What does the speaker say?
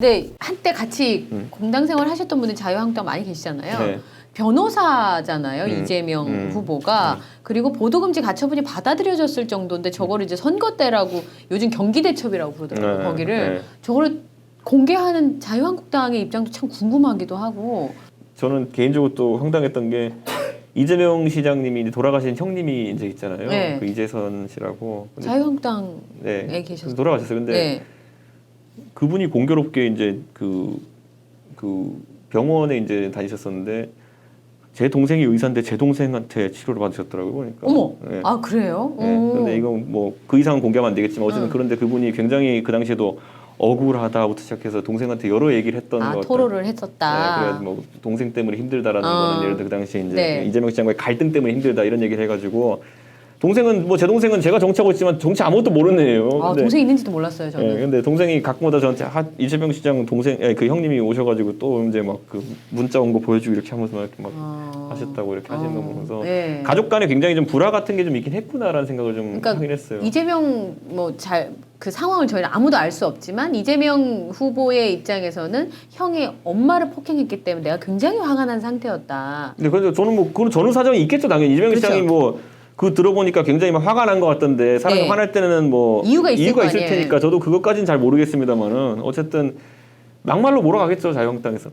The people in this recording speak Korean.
근데 한때 같이 음. 공당 생활 하셨던 분들 자유한국당 많이 계시잖아요. 네. 변호사잖아요 음, 이재명 음, 후보가 그리고 보도금지 가처분이 받아들여졌을 정도인데 저거를 이제 선거 때라고 요즘 경기대첩이라고 부르더라고요 네, 거기를 네. 저거를 공개하는 자유한국당의 입장도 참 궁금하기도 하고 저는 개인적으로 또 황당했던 게 이재명 시장님이 이제 돌아가신 형님이 이제 있잖아요. 네. 그 이재선 씨라고. 근데 자유한국당에 네. 계셨어요. 돌아가셨어요. 근데 네. 그분이 공교롭게 이제 그, 그 병원에 이제 다니셨었는데 제 동생이 의사인데 제 동생한테 치료를 받으셨더라고요. 그러니까. 어머 네. 아 그래요? 네. 오. 근데 이건 뭐 그 이상은 공개하면 안 되겠지만 어쨌든 응. 그런데 그분이 굉장히 그 당시에도 억울하다부터 시작해서 동생한테 여러 얘기를 했던 아 것 같아요. 토로를 네, 했었다. 그래서 뭐 동생 때문에 힘들다라는 어. 거는 예를 들어 그 당시에 이제 네. 이재명 시장과의 갈등 때문에 힘들다 이런 얘기를 해가지고 동생은 뭐 제 동생은 제가 정치하고 있지만 정치 아무것도 모르는 애예요. 아 근데, 동생 있는지도 몰랐어요 저는. 예, 근데 동생이 가끔마다 저한테 하, 이재명 시장 동생 예, 그 형님이 오셔가지고 또 이제 막 그 문자 온 거 보여주고 이렇게 하면서 막 막 아. 하셨다고 이렇게 하시는 거 어. 보면서 네. 가족 간에 굉장히 좀 불화 같은 게 좀 있긴 했구나라는 생각을 좀 그러니까 하긴 했어요. 이재명 뭐 잘 그 상황을 저희는 아무도 알 수 없지만 이재명 후보의 입장에서는 형이 엄마를 폭행했기 때문에 내가 굉장히 화가 난 상태였다. 근데 그래서 저는 뭐 그런 전후 사정이 있겠죠 당연히 이재명 그렇죠. 시장이 뭐 그 들어보니까 굉장히 막 화가 난 것 같던데 사람이 네. 화날 때는 뭐 이유가 있을 거 아니에요. 테니까 저도 그것까지는 잘 모르겠습니다만은 어쨌든 막말로 몰아가겠죠 자유한국당에서.